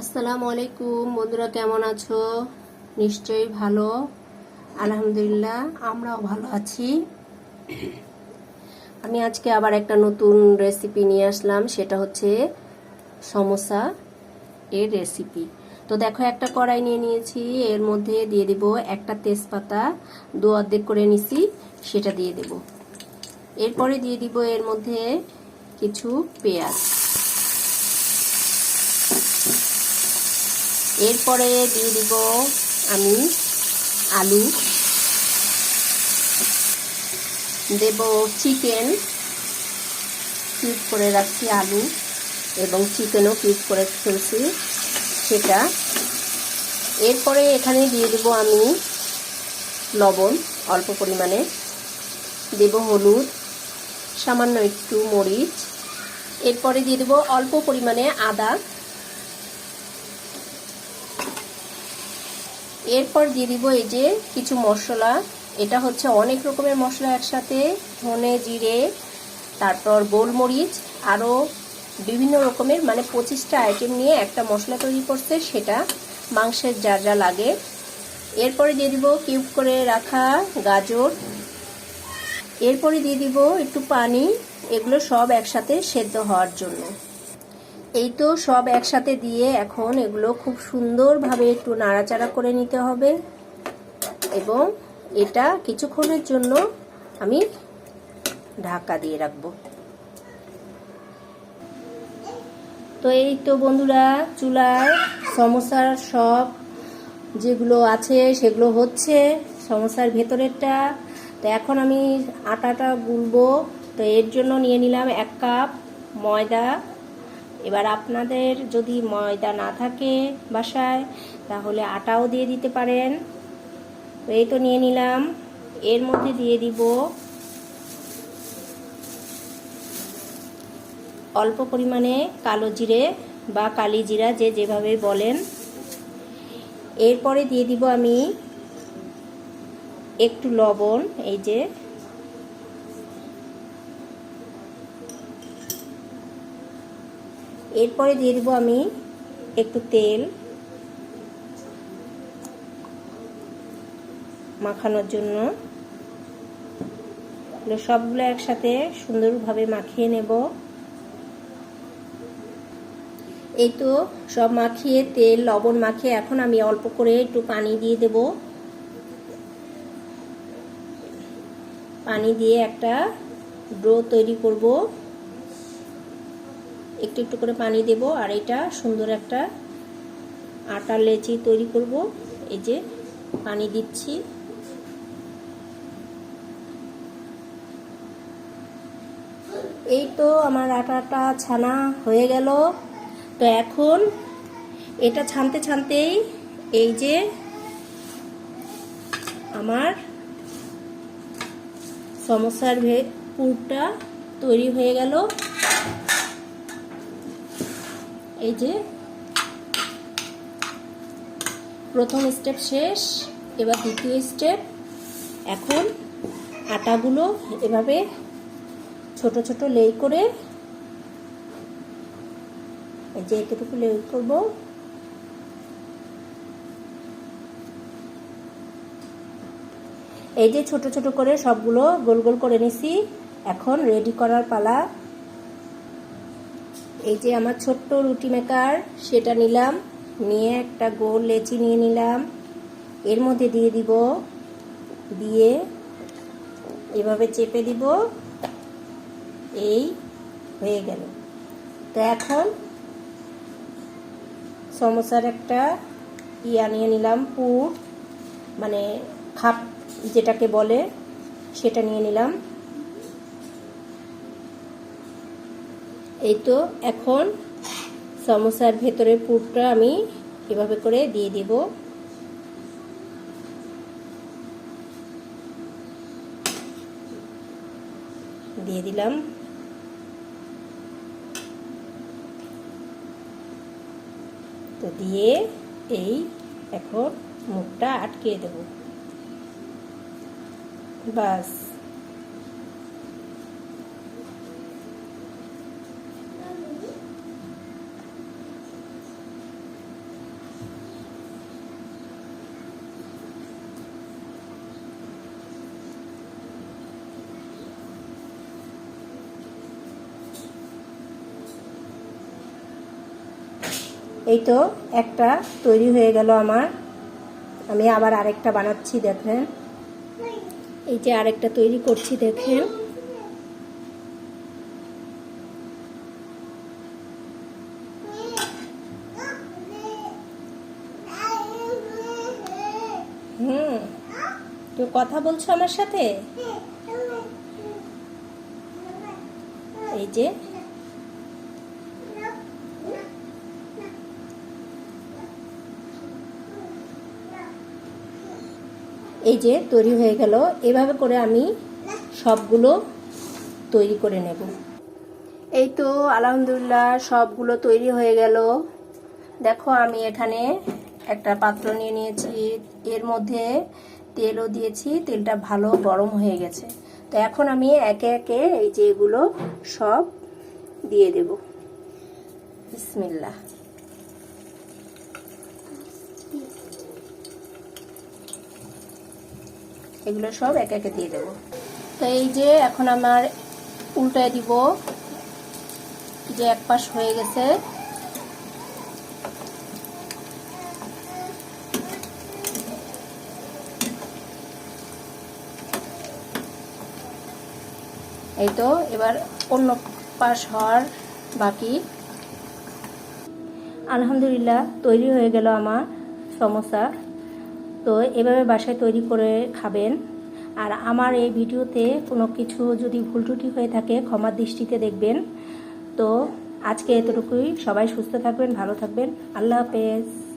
আসসালামু আলাইকুম, বন্ধুরা কেমন আছো? নিশ্চয়ই ভালো। আলহামদুলিল্লাহ, আমরাও ভালো আছি। আমি আজকে আবার একটা নতুন রেসিপি নিয়ে আসলাম, সেটা হচ্ছে সমোসা এর রেসিপি তো দেখো, একটা কড়াই নিয়ে নিয়েছি, এর মধ্যে দিয়ে দিব একটা তেজপাতা, দু অর্ধেক করে নিছি, সেটা দিয়ে দেব। এরপরে দিয়ে দিব এর মধ্যে কিছু পেঁয়াজ। এরপরে দিয়ে দিব আমি আলু। দেব চিকেন কিউব করে রাখছি আলু এবং চিকেনও কিউব করে ফেলছি সেটা। এরপরে এখানে দিয়ে দেব আমি লবণ অল্প পরিমাণে। দেব হলুদ, সামান্য একটু মরিচ। এরপরে দিয়ে দেব অল্প পরিমাণে আদা। এরপর দিয়ে দিব এই যে কিছু মশলা। এটা হচ্ছে অনেক রকমের মশলা একসাথে, ধনে, জিরে, তারপর গোলমরিচ আরও বিভিন্ন রকমের মানে পঁচিশটা আইটেম নিয়ে একটা মশলা তৈরি করতে সেটা মাংসের যা যা লাগে। এরপরে দিয়ে দিব কিউব করে রাখা গাজর। এরপরে দিয়ে দিব একটু পানি, এগুলো সব একসাথে সেদ্ধ হওয়ার জন্য। এই তো সব একসাথে দিয়ে এখন এগুলো খুব সুন্দরভাবে একটু নাড়াচাড়া করে নিতে হবে। এবং এটা কিছুক্ষণের জন্য আমি ঢাকা দিয়ে রাখব। তো এই তো বন্ধুরা চুলার সমস্যার সব যেগুলো আছে সেগুলো হচ্ছে সমস্যার ভেতরেরটা। তো এখন আমি আটাটা গুলবো। তো এর জন্য নিয়ে নিলাম এক কাপ ময়দা। এবার আপনাদের যদি ময়দা না থাকে বাসায়, তাহলে আটাও দিয়ে দিতে পারেন। এই তো নিয়ে নিলাম। এর মধ্যে দিয়ে দিব অল্প পরিমাণে কালো জিরে বা কালি জিরা, যে যেভাবে বলেন। এরপরে দিয়ে দিব আমি একটু লবণ, এই যে এরপরে দিয়ে দিব আমি একটু তেল মাখানোর জন্য। সবগুলো একসাথে সুন্দরভাবে মাখিয়ে নেব। এই তো সব মাখিয়ে তেল, লবণ মাখিয়ে এখন আমি অল্প করে একটু পানি দিয়ে দেব। পানি দিয়ে একটা ডো তৈরি করব। একটু একটু করে পানি দেব আর এটা সুন্দর একটা আটার লেচি তৈরি করব। এই যে পানি দিচ্ছি। এই তো আমার আটাটা ছানা হয়ে গেল। তো এখন এটা ছানতে ছানতেই এই যে আমার সমস্যার পুরটা তৈরি হয়ে গেল। এই যে প্রথম স্টেপ শেষ, এবার দ্বিতীয় স্টেপ এখন আটাগুলো এভাবে ছোট ছোট লেই করে যে এতটুকু লেই করব। এই যে ছোট ছোট করে সবগুলো গোল গোল করে নিছি। এখন রেডি করার পালা। এই যে আমার ছোট্ট রুটি মেকার সেটা নিলাম, নিয়ে একটা গোল লেচি নিয়ে নিলাম। এর মধ্যে দিয়ে দিব, দিয়ে এভাবে চেপে দিব। এই হয়ে গেল। তো এখন সমোসার একটা ইয়া নিয়ে নিলাম, পুর মানে খাপ যেটাকে বলে, সেটা নিয়ে নিলাম। এই তো এখন সমোসার ভেতরের পুরটা আমি এভাবে করে দিয়ে দিব। দিয়ে দিলাম। তো দিয়ে এই এখন মুখটা আটকে দেব। বাস। এই তো একটা তৈরি হয়ে গেল আমার। আমি আবার আরেকটা বানাচ্ছি, দেখেন। এই যে আরেকটা তৈরি করছি, দেখেন। হুম তুই কথা বলছো আমার সাথে? এই যে এই যে তৈরি হয়ে গেল, এভাবে করে আমি সবগুলো তৈরি করে নেব। এই তো আলহামদুলিল্লাহ সবগুলো তৈরি হয়ে গেল। দেখো আমি এখানে একটা পাত্র নিয়ে নিয়েছি, এর মধ্যে তেলও দিয়েছি, তেলটা ভালো গরম হয়ে গেছে। তো এখন আমি একে একে এই যে এগুলো সব দিয়ে দেব। বিসমিল্লা এগুলো সব একে একে দিয়ে দেবো। তো এই যে এখন আমার উল্টায় দিব। যে এক পাশ হয়ে গেছে। এই তো, এবার অন্য পাশ হওয়ার বাকি। আলহামদুলিল্লাহ, তৈরি হয়ে গেল আমার সমোসা তো এভাবে বাসায় তৈরি করে খাবেন। আর আমার এই ভিডিওতে কোনো কিছু যদি ভুল ত্রুটি হয়ে থাকে ক্ষমার দৃষ্টিতে দেখবেন। তো আজকে এতটুকুই। সবাই সুস্থ থাকবেন, ভালো থাকবেন। আল্লাহ হাফেজ।